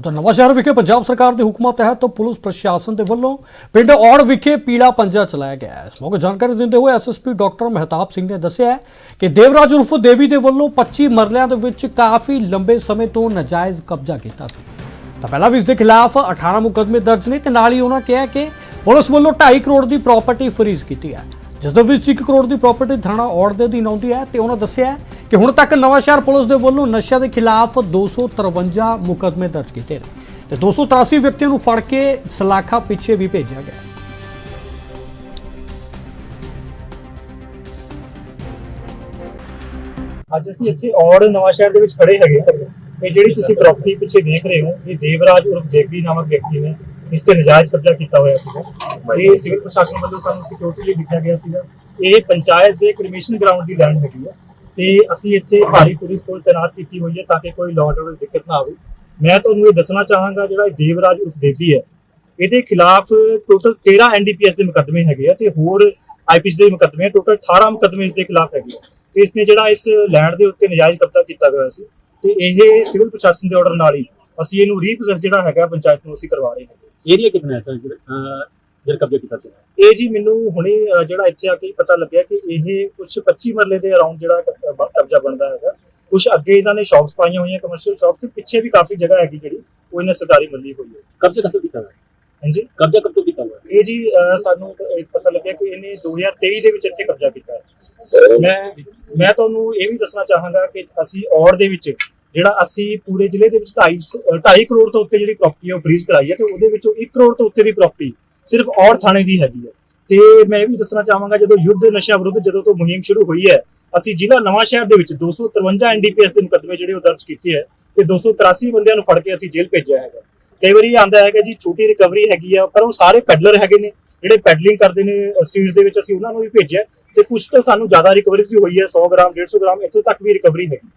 ਤਾਂ ਨਵਾਂ ਸ਼ਹਿਰ ਵਿਖੇ ਪੰਜਾਬ ਸਰਕਾਰ ਦੇ ਹੁਕਮਾਂ ਤਹਿਤ ਪੁਲਿਸ ਪ੍ਰਸ਼ਾਸਨ ਦੇ ਵੱਲੋਂ ਪਿੰਡ ਔੜ ਵਿਖੇ ਪੀਲਾ ਪੰਜਾ ਚਲਾਇਆ ਗਿਆ ਹੈ। ਇਸ ਮੌਕੇ ਜਾਣਕਾਰੀ ਦਿੰਦੇ ਹੋਏ ਐਸਐਸਪੀ ਡਾਕਟਰ ਮਹਿਤਾਬ ਸਿੰਘ ਨੇ ਦੱਸਿਆ ਕਿ ਦੇਵਰਾਜ ਉਰਫ ਦੇਵੀ ਦੇ ਵੱਲੋਂ 25 ਮਰਲਿਆਂ ਦੇ ਵਿੱਚ ਕਾਫੀ ਲੰਬੇ ਸਮੇਂ ਤੋਂ ਨਾਜਾਇਜ਼ ਕਬਜ਼ਾ ਕੀਤਾ ਸੀ। ਤਾਂ ਪਹਿਲਾਂ ਵੀ ਇਸ ਦੇ ਖਿਲਾਫ 18 ਮੁਕੱਦਮੇ ਦਰਜ ਨੇ ਤੇ ਨਾਲ ਹੀ ਉਹਨਾਂ ਕਿਹਾ ਕਿ ਪੁਲਿਸ ਵੱਲੋਂ 2.5 ਕਰੋੜ ਦੀ ਪ੍ਰਾਪਰਟੀ ਫਰੀਜ਼ ਕੀਤੀ ਹੈ, ਜਿਸ ਦੇ ਵਿੱਚ 1 ਕਰੋੜ ਦੀ ਪ੍ਰਾਪਰਟੀ ਥਾਣਾ ਔੜ ਦੇ ਅਧੀਨ ਆਉਂਦੀ ਹੈ ਤੇ ਉਹਨਾਂ ਦੱਸਿਆ ਕਿ ਹੁਣ ਤੱਕ ਨਵਾਂ ਸ਼ਹਿਰ ਪੁਲਿਸ ਦੇ ਵੱਲੋਂ ਨਸ਼ਾ ਦੇ ਖਿਲਾਫ 253 ਮੁਕੱਦਮੇ ਦਰਜ ਕੀਤੇ ਨੇ ਤੇ 283 ਵਿਅਕਤੀਆਂ ਨੂੰ ਫੜ ਕੇ ਸਲਾਖਾ ਪਿੱਛੇ ਵੀ ਭੇਜਿਆ ਗਿਆ। ਅੱਜ ਅਸੀਂ ਇੱਥੇ ਔੜ ਨਵਾਂ ਦੇ ਵਿੱਚ ਖੜੇ ਹੈਗੇ ਹਾਂ। ਜਿਹੜੀ ਤੁਸੀਂ ਪ੍ਰਾਪਰਟੀ ਪਿੱਛੇ ਦੇਖ ਰਹੇ ਹੋ, ਇਹ ਦੇਵਰਾਜ ਉਰਫ ਦੇਵੀ ਨਾਮਕ ਵਿਅਕਤੀ ਨੇ ਇਸ ਤੇ ਨਜਾਇਜ਼ ਕਬਜ਼ਾ ਕੀਤਾ ਹੋਇਆ ਸੀਗਾ। ਇਹ ਸਿਵਲ ਪ੍ਰਸ਼ਾਸਨ ਵੱਲੋਂ ਸਾਨੂੰ ਸਿਕਿਉਰਿਟੀ ਲਈ ਲਿਖਿਆ ਗਿਆ ਸੀਗਾ। ਇਹ ਪੰਚਾਇਤ ਦੇ ਕ੍ਰਿਮੀਨਲ ਗਰਾਊਂਡ ਦੀ ਲੈਂਡ ਹੈਗੀ ਆ। ਤੇ ਅਸੀਂ ਇੱਥੇ ਭਾਰੀ ਪੁਲਿਸ ਫੋਰਸ ਤੈਨਾਤ ਕੀਤੀ ਹੋਈ ਹੈ ਤਾਂ ਕਿ ਕੋਈ ਲਾਅ ਆਰਡਰ ਦਿੱਕਤ ਨਾ ਆਵੇ। ਮੈਂ ਤੁਹਾਨੂੰ ਇਹ ਦੱਸਣਾ ਚਾਹਾਂਗਾ ਜਿਹੜਾ ਦੇਵਰਾਜ ਉਰਫ ਦੇਵੀ ਹੈ, ਇਹਦੇ ਖਿਲਾਫ ਟੋਟਲ 13 ਐਨਡੀਪੀਐਸ ਦੇ ਮੁਕੱਦਮੇ ਹੈਗੇ ਆ ਤੇ ਹੋਰ ਆਈਪੀਸੀ ਦੇ ਮੁਕੱਦਮੇ ਟੋਟਲ 18 ਮੁਕੱਦਮੇ ਇਸ ਦੇ ਖਿਲਾਫ ਹੈਗੇ ਆ। ਤੇ ਇਸਨੇ ਜਿਹੜਾ ਇਸ ਲੈਂਡ ਦੇ ਉੱਤੇ ਨਜਾਇਜ਼ ਕਬਜ਼ਾ ਕੀਤਾ ਹੋਇਆ ਸੀ ਤੇ ਇਹ ਸਿਵਲ ਪ੍ਰਸ਼ਾਸਨ ਦੇ ਆਰਡਰ ਨਾਲ ਹੀ ਅਸੀਂ ਇਹਨੂੰ ਰੀਪੋਸੈਸ ਜਿਹੜਾ ਹੈਗਾ, ਪੰਚਾਇਤ ਨੂੰ ਅਸੀਂ ਕਰਵਾ ਰਹੇ ਹਾਂ। ਏਰੀਆ ਕਿੰਨਾ ਹੈ ਸਰ? ਜਿਹੜਾ ਕਬਜ਼ਾ ਕੀਤਾ ਸੀ। ਇਹ ਜੀ ਮੈਨੂੰ ਹੁਣੇ ਜਿਹੜਾ ਇੱਥੇ ਆ ਕੇ ਹੀ ਪਤਾ ਲੱਗਿਆ ਕਿ ਇਹ ਕੁਝ 25 ਮਰਲੇ ਦੇ ਅਰਾਊਂਡ ਜਿਹੜਾ ਕ- ਬ- ਕਬਜ਼ਾ ਬਣਦਾ ਹੈਗਾ। ਕੁਝ ਅੱਗੇ ਇਹਨਾਂ ਨੇ ਸ਼ਾਪਸ ਪਾਈਆਂ ਹੋਈਆਂ ਕਮਰਸ਼ੀਅਲ ਸ਼ਾਪਸ ਤੇ ਪਿੱਛੇ ਵੀ ਕਾਫੀ ਜਗ੍ਹਾ ਹੈਗੀ ਜਿਹੜੀ ਉਹ ਇਹਨੇ ਸਰਕਾਰੀ ਮੱਲੀ ਹੋਈ ਹੈ। ਕਬਜ਼ਾ ਕਦੋਂ ਕੀਤਾ ਹੋਇਆ? ਹਾਂਜੀ? ਕਬਜ਼ਾ ਕਬ ਤੋਂ ਕੀਤਾ ਹੋਇਆ? ਇਹ ਜੀ ਸਾਨੂੰ ਇੱਕ ਪਤਾ ਲੱਗਿਆ ਕਿ ਇਹਨੇ 2023 ਦੇ ਵਿੱਚ ਇੱਥੇ ਕਬਜ਼ਾ ਕੀਤਾ ਹੈ। ਮੈਂ ਮੈਂ ਤੁਹਾਨੂੰ ਇਹ ਵੀ ਦੱਸਣਾ ਚਾਹਾਂਗਾ ਕਿ ਅਸੀਂ ਔਰ ਦੇ ਵਿੱਚ ਜਿਹੜਾ ਅਸੀਂ ਪੂਰੇ ਜ਼ਿਲ੍ਹੇ ਦੇ ਵਿੱਚ 2.5 2.5 ਕਰੋੜ ਤੋਂ ਉੱਤੇ ਜਿਹੜੀ ਪ੍ਰਾਪਰਟੀ ਉਹ ਫ੍ਰੀਜ਼ ਕਰਾਈ ਹੈ ਤੇ ਉਹਦੇ ਵਿੱਚੋਂ 1 ਕਰੋੜ ਤੋਂ ਉੱਤੇ ਦੀ ਪ੍ਰਾਪਰਟੀ ਸਿਰਫ ਔਰ ਥਾਣੇ ਦੀ ਹੈਗੀ ਹੈ। ਤੇ ਮੈਂ ਵੀ ਦੱਸਣਾ ਚਾਹਾਂਗਾ, ਜਦੋਂ ਯੁੱਧ ਨਸ਼ਾ ਵਿਰੁੱਧ ਜਦੋਂ ਤੋਂ ਮੁਹਿੰਮ ਸ਼ੁਰੂ ਹੋਈ ਹੈ, ਅਸੀਂ ਜ਼ਿਲ੍ਹਾ ਨਵਾਂ ਸ਼ਹਿਰ ਦੇ ਵਿੱਚ 253 ਐਨਡੀਪੀਐਸ ਦੇ ਮੁਕੱਦਮੇ ਜਿਹੜੇ ਉਹ ਦਰਜ ਕੀਤੇ ਹੈ ਤੇ 283 ਬੰਦਿਆਂ ਨੂੰ ਫੜ ਕੇ ਅਸੀਂ ਜੇਲ੍ਹ ਭੇਜਿਆ ਹੈਗਾ। ਕਈ ਵਾਰੀ ਆਂਦਾ ਹੈਗਾ ਜੀ, ਛੋਟੀ ਰਿਕਵਰੀ ਹੈਗੀ ਆ, ਪਰ ਉਹ ਸਾਰੇ ਪੈਡਲਰ ਹੈਗੇ ਨੇ, ਜਿਹੜੇ ਪੈਡਲਿੰਗ ਕਰਦੇ ਨੇ ਸਟਰੀਟਸ ਦੇ ਵਿੱਚ ਅਸੀਂ ਉਹਨਾਂ ਨੂੰ ਵੀ ਭੇਜਿਆ ਤੇ ਕੁਝ ਤਾਂ ਸਾਨੂੰ ਜ਼ਿਆਦਾ ਰਿਕਵਰੀ ਵੀ ਹੋਈ ਹੈ 100 ਗ੍ਰਾਮ 150 ਗ੍ਰਾਮ ਇੱਥੋਂ ਤੱਕ ਵੀ ਰਿਕਵਰੀ ਹੈਗੀ।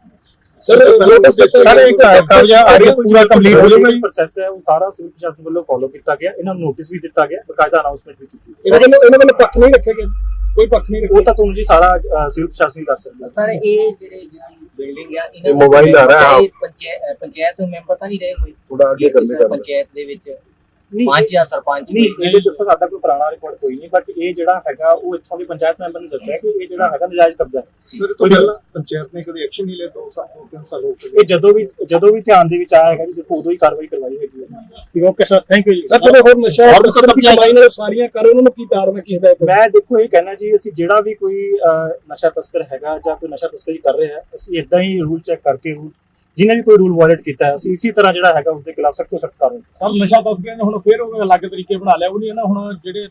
ਸਰ ਸਰ ਇੱਕ ਕਬਜ਼ਾ ਆਡੀਓ ਪੂਰਾ ਕੰਪਲੀਟ ਹੋ ਜਾਊਗਾ ਜੀ ਪ੍ਰੋਸੈਸ ਹੈ ਉਹ ਸਾਰਾ ਸਿਵਲ ਪ੍ਰਸ਼ਾਸਨ ਵੱਲੋਂ ਫੋਲੋ ਕੀਤਾ ਗਿਆ ਇਹਨਾਂ ਨੂੰ ਨੋਟਿਸ ਵੀ ਦਿੱਤਾ ਗਿਆ ਬਕਾਇਦਾ ਅਨਾਉਂਸਮੈਂਟ ਵੀ ਕੀਤੀ ਗਈ। ਇਹਨਾਂ ਵੱਲੋਂ ਇਹਨਾਂ ਵੱਲੋਂ ਪੱਖ ਨਹੀਂ ਰੱਖਿਆ ਗਿਆ। ਕੋਈ ਪੱਖ ਨਹੀਂ ਉਹ ਤਾਂ ਤੁਹਾਨੂੰ ਜੀ ਸਾਰਾ ਸਿਵਲ ਪ੍ਰਸ਼ਾਸਨ ਹੀ ਦੱਸ ਸਕਦਾ। ਸਰ ਇਹ ਜਿਹੜੇ ਬਿਲਡਿੰਗ ਆ ਇਹ mobile ਆ ਰਿਹਾ। ਪੰਚਾਇਤ ਪੰਚਾਇਤ ਮੈਂਬਰ ਤਾਂ ਨਹੀਂ ਰਹੇ ਕੋਈ? ਥੋੜਾ ਅੱਗੇ ਕਰਨੇ ਕਰਨਾ ਪੰਚਾਇਤ ਦੇ ਵਿੱਚ ਪੰਚ ਜਾਂ ਸਰਪੰਚ ਨਹੀਂ ਇਹਦੇ ਦੇਖੋ ਸਾਡਾ ਕੋਈ ਪੁਰਾਣਾ ਰਿਕਾਰਡ ਕੋਈ ਨਹੀਂ ਬਟ ਇਹ ਜਿਹੜਾ ਹੈਗਾ ਉਹ ਇੱਥੋਂ ਦੇ ਪੰਚਾਇਤ ਮੈਂਬਰ ਨੇ ਦੱਸਿਆ ਕਿ ਇਹ ਜਿਹੜਾ ਹੈਗਾ ਨਜਾਇਜ਼ ਕਬਜ਼ਾ ਹੈ। ਸਰ ਤੋਂ ਪਹਿਲਾਂ ਪੰਚਾਇਤ ਨੇ ਕਦੇ ਐਕਸ਼ਨ ਨਹੀਂ ਲਿਆ ਦੋ ਸਾਲ ਦੋ ਤਿੰਨ ਸਾਲ ਹੋ ਗਏ। ਇਹ ਜਦੋਂ ਵੀ ਜਦੋਂ ਵੀ ਧਿਆਨ ਦੇ ਵਿੱਚ ਆਇਆ ਹੈਗਾ ਜੀ ਦੇਖੋ ਉਦੋਂ ਹੀ ਕਾਰਵਾਈ ਕਰਵਾਈ ਹੈਗੀ ਹੈ। ਠੀਕ ਓਕੇ ਸਰ ਥੈਂਕ ਯੂ ਜੀ। ਸਰ, ਜਿਹੜੇ ਹੋਰ ਨਸ਼ਾ ਹੋਰ ਸਰ ਕਮਾਈ ਨਾਲ ਸਾਰੀਆਂ ਕਰ ਉਹਨਾਂ ਨੂੰ ਕੀ ਤਾੜਨਾ ਕੀ ਹਦਾਇਤ ਮੈਂ ਦੇਖੋ ਇਹ ਕਹਿਣਾ ਜੀ ਅਸੀਂ ਜਿਹੜਾ ਵੀ ਕੋਈ ਨਸ਼ਾ ਤਸਕਰ ਹੈਗਾ ਜਾਂ ਕੋਈ ਨਸ਼ਾ ਤਸਕਰੀ ਕਰ ਰਿਹਾ ਹੈ ਅਸੀਂ ਇਦਾਂ ਹੀ ਰੂਲ ਚੈੱਕ ਕਰਕੇ ਰੂਲ ਜਿਹਨੇ ਵੀ ਕੋਈ ਰੂਲ ਵਾਇਲੇਟ ਕੀਤਾ ਹੈ, ਅਸੀਂ ਇਸੇ ਤਰ੍ਹਾਂ ਜਿਹੜਾ ਹੈਗਾ ਉਸ ਦੇ ਖਿਲਾਫ ਸਖਤ ਤੋਂ ਸਖਤ ਕਾਰਵਾਈ ਸਭ ਨਸ਼ਾ ਤਸਕਰਾਂ ਨੇ ਹੁਣ ਫੇਰ ਉਹ ਅਲੱਗ ਤਰੀਕੇ ਬਣਾ ਲਿਆ, ਉਹ ਨਹੀਂ ਨਾ, ਹੁਣ ਜਿਹੜੇ